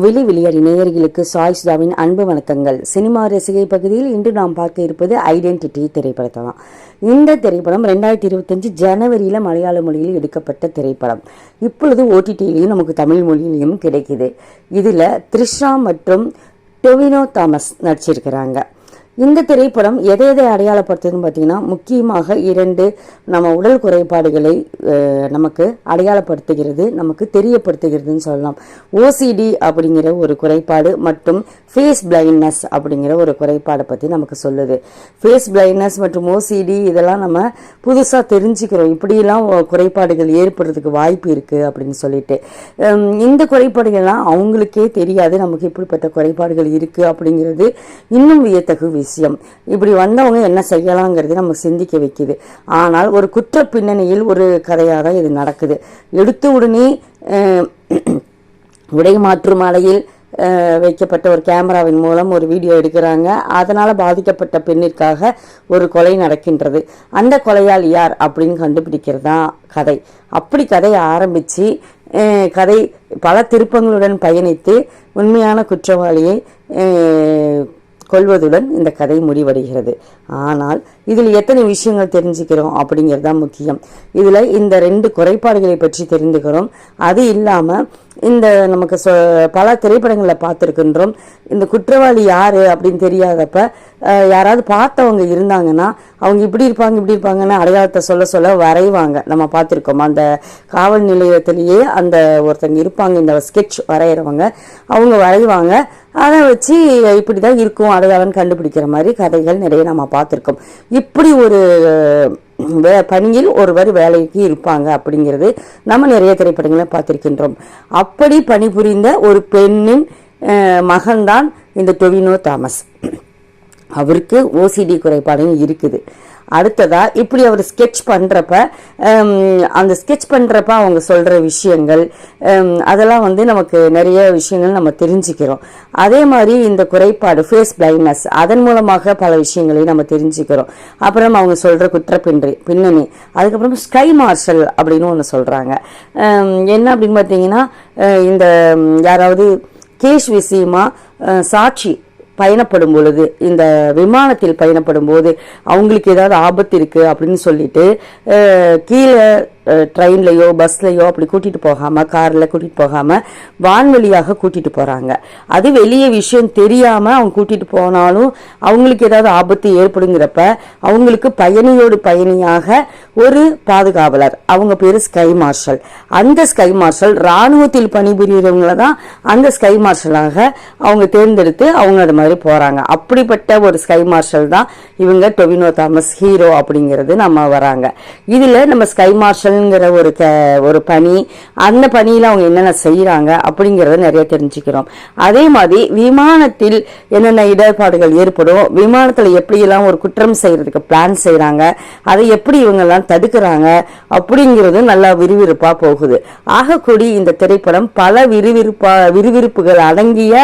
வெளி விளையாடி நேயர்களுக்கு சாய் சுதாவின் அன்பு வணக்கங்கள். சினிமா ரசிகை பகுதியில் இன்று நாம் பார்க்க இருப்பது ஐடென்டிட்டி திரைப்படத்தை தான் இந்த திரைப்படம் ரெண்டாயிரத்தி இருபத்தஞ்சு ஜனவரியில் மலையாள மொழியில் எடுக்கப்பட்ட திரைப்படம். இப்பொழுது ஓடிடியிலையும் நமக்கு தமிழ் மொழியிலையும் கிடைக்குது. இதில் த்ரிஷா மற்றும் டொவினோ தாமஸ் நடிச்சிருக்கிறாங்க. இந்த திரைப்படம் எதை எதை அடையாளப்படுத்துதுன்னு பார்த்தீங்கன்னா முக்கியமாக இரண்டு நம்ம உடல் குறைபாடுகளை நமக்கு அடையாளப்படுத்துகிறது நமக்கு தெரியப்படுத்துகிறதுன்னு சொல்லலாம். ஓசிடி அப்படிங்கிற ஒரு குறைபாடு மற்றும் ஃபேஸ் பிளைண்ட்னஸ் அப்படிங்கிற ஒரு குறைபாடை பற்றி நமக்கு சொல்லுது. ஃபேஸ் பிளைண்ட்னஸ் மற்றும் ஓசிடி இதெல்லாம் நம்ம புதுசாக தெரிஞ்சுக்கிறோம். இப்படியெல்லாம் குறைபாடுகள் ஏற்படுறதுக்கு வாய்ப்பு இருக்குது அப்படின்னு சொல்லிட்டு. இந்த குறைபாடுகள்லாம் அவங்களுக்கே தெரியாது. நமக்கு இப்படிப்பட்ட குறைபாடுகள் இருக்குது அப்படிங்கிறது இன்னும் வியத்தகு விஷயம். இப்படி வந்தவங்க என்ன செய்யலாங்கிறது நம்ம சிந்திக்க வைக்குது. ஆனால் ஒரு குற்ற பின்னணியில் ஒரு கதையாக தான் இது நடக்குது. எடுத்த உடனே உடை மாற்று மாலையில் வைக்கப்பட்ட ஒரு கேமராவின் மூலம் ஒரு வீடியோ எடுக்கிறாங்க. அதனால் பாதிக்கப்பட்ட பெண்ணிற்காக ஒரு கொலை நடக்கின்றது. அந்த கொலையால் யார் அப்படின்னு கண்டுபிடிக்கிறது தான் கதை. அப்படி கதையை ஆரம்பித்து கதை பல திருப்பங்களுடன் பயணித்து உண்மையான குற்றவாளியை கொள்வதுடன் இந்த கதை முடிவடைகிறது. ஆனால் இதில் எத்தனை விஷயங்கள் தெரிஞ்சுக்கிறோம் அப்படிங்கிறது தான் முக்கியம். இதில் இந்த ரெண்டு குறைபாடுகளை பற்றி தெரிந்துக்கிறோம். அது இல்லாமல் இந்த நமக்கு சொ பல திரைப்படங்களில் பார்த்துருக்கின்றோம். இந்த குற்றவாளி யார் அப்படின்னு தெரியாதப்ப யாராவது பார்த்தவங்க இருந்தாங்கன்னா அவங்க இப்படி இருப்பாங்க இப்படி இருப்பாங்கன்னு அடையாளத்தை சொல்ல சொல்ல வரைவாங்க. நம்ம பார்த்துருக்கோம் அந்த காவல் நிலையத்திலேயே அந்த ஒருத்தங்க இருப்பாங்க இந்த ஸ்கெட்ச் வரைகிறவங்க அவங்க வரைவாங்க. அதை வச்சு இப்படி தான் இருக்கும் அடையாளம் கண்டுபிடிக்கிற மாதிரி கதைகள் நிறைய நம்ம பார்த்துருக்கோம். இப்படி ஒரு வே பணியில் ஒருவர் வேலைக்கு இருப்பாங்க அப்படிங்கிறது நம்ம நிறைய திரைப்படங்களை பார்த்துருக்கின்றோம். அப்படி பணிபுரிந்த ஒரு பெண்ணின் மகன்தான் இந்த டொவினோ தாமஸ். அவருக்கு ஓசிடி குறைபாடும் இருக்குது. அடுத்ததாக இப்படி அவர் ஸ்கெட்ச் பண்ணுறப்ப அந்த ஸ்கெட்ச் பண்ணுறப்ப அவங்க சொல்கிற விஷயங்கள் அதெல்லாம் வந்து நமக்கு நிறைய விஷயங்கள் நம்ம தெரிஞ்சுக்கிறோம். அதே மாதிரி இந்த குறைபாடு ஃபேஸ் பிளைண்ட்னஸ் அதன் மூலமாக பல விஷயங்களையும் நம்ம தெரிஞ்சுக்கிறோம். அப்புறம் அவங்க சொல்கிற குற்றப்பின்றி பின்னணி அதுக்கப்புறம் ஸ்கை மார்ஷல் அப்படின்னு ஒன்று சொல்கிறாங்க என்ன அப்படின்னு பார்த்தீங்கன்னா இந்த யாராவது கேஷ் விஷயமா சாட்சி பயணப்படும் பொழுது இந்த விமானத்தில் பயணப்படும் போது அவங்களுக்கு ஏதாவது ஆபத்து இருக்குது அப்படின்னு சொல்லிட்டு கீழே ட்ரெயின்லையோ பஸ்லையோ அப்படி கூட்டிகிட்டு போகாமல் காரில் கூட்டிகிட்டு போகாமல் வான்வழியாக கூட்டிகிட்டு போகிறாங்க அது வெளியே விஷயம் தெரியாமல் அவங்க கூட்டிகிட்டு போனாலும் அவங்களுக்கு ஏதாவது ஆபத்து ஏற்படுங்கிறப்ப அவங்களுக்கு பயணியோடு பயணியாக ஒரு பாதுகாவலர் அவங்க பேர் ஸ்கை மார்ஷல் அந்த ஸ்கை மார்ஷல் ராணுவத்தில் பணிபுரியறவங்கள தான் அந்த ஸ்கை மார்ஷலாக அவங்க தேர்ந்தெடுத்து அவங்க அது மாதிரி போகிறாங்க அப்படிப்பட்ட ஒரு ஸ்கை மார்ஷல் தான் இவங்க டொவினோ தாமஸ் ஹீரோ அப்படிங்கிறது நம்ம வராங்க. இதில் நம்ம ஸ்கை மார்ஷல் மார்ஷல்ங்கிற ஒரு க ஒரு பணி அந்த பணியில் அவங்க என்னென்ன செய்கிறாங்க அப்படிங்கிறத நிறைய தெரிஞ்சுக்கிறோம். அதே மாதிரி விமானத்தில் என்னென்ன இடர்பாடுகள் ஏற்படும் விமானத்தில் எப்படியெல்லாம் ஒரு குற்றம் செய்கிறதுக்கு பிளான் செய்கிறாங்க அதை எப்படி இவங்கெல்லாம் தடுக்கிறாங்க அப்படிங்கிறது நல்லா விறுவிறுப்பாக போகுது. ஆகக்கூடி இந்த திரைப்படம் பல விறுவிறுப்பா விறுவிறுப்புகள் அடங்கிய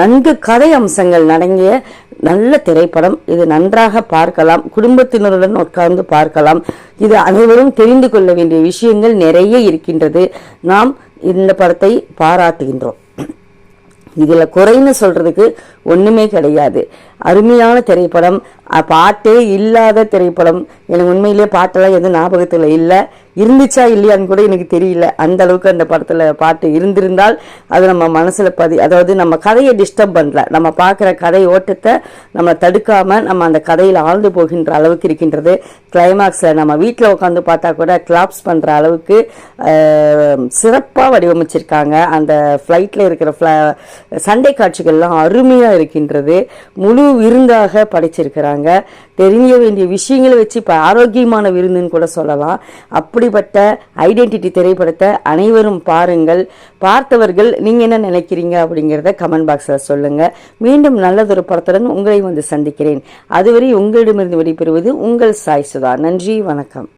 நன்கு கதை அம்சங்கள் அடங்கிய நல்ல திரைப்படம். இது நன்றாக பார்க்கலாம். குடும்பத்தினருடன் உட்கார்ந்து பார்க்கலாம். இது அனைவரும் தெரிந்து கொள்ள வேண்டிய விஷயங்கள் நிறைய இருக்கின்றது. நாம் இந்த படத்தை பாராட்டுகின்றோம். இதுல குறைன்னு சொல்றதுக்கு ஒண்ணுமே கிடையாது. அருமையான திரைப்படம். பாட்டே இல்லாத திரைப்படம். எனக்கு உண்மையிலேயே பாட்டெல்லாம் எதுவும் ஞாபகத்துல இல்லை. இருந்துச்சா இல்லையான்னு கூட எனக்கு தெரியல. அந்த அளவுக்கு அந்த படத்தில் பாட்டு இருந்திருந்தால் அது நம்ம மனசில் பதி அதாவது நம்ம கதையை டிஸ்டர்ப் பண்ணல. நம்ம பார்க்குற கதை ஓட்டத்தை நம்ம தடுக்காமல் நம்ம அந்த கதையில் ஆழ்ந்து போகின்ற அளவுக்கு இருக்கின்றது. கிளைமாக்ஸில் நம்ம வீட்டில் உட்காந்து பார்த்தா கூட கிளாப்ஸ் பண்ணுற அளவுக்கு சிறப்பாக வடிவமைச்சிருக்காங்க. அந்த ஃப்ளைட்டில் இருக்கிற ஃப்ள சண்டை காட்சிகள்லாம் அருமையாக இருக்கின்றது. முழு விருந்தாக படைச்சிருக்கிறாங்க. தெரிய வேண்டிய விஷயங்களை வச்சு இப்போ ஆரோக்கியமான விருந்துன்னு கூட சொல்லலாம். அப்படி அப்படிப்பட்ட ஐடென்டிட்டி திரைப்படத்தை அனைவரும் பாருங்கள். பார்த்தவர்கள் நீங்கள் என்ன நினைக்கிறீங்க அப்படிங்கிறத கமெண்ட் பாக்ஸில் சொல்லுங்கள் மீண்டும் நல்லதொரு படத்துடன் உங்களை வந்து சந்திக்கிறேன். அதுவரை உங்களிடமிருந்து விடைபெறுவது உங்கள் சாய் சுதா. நன்றி வணக்கம்.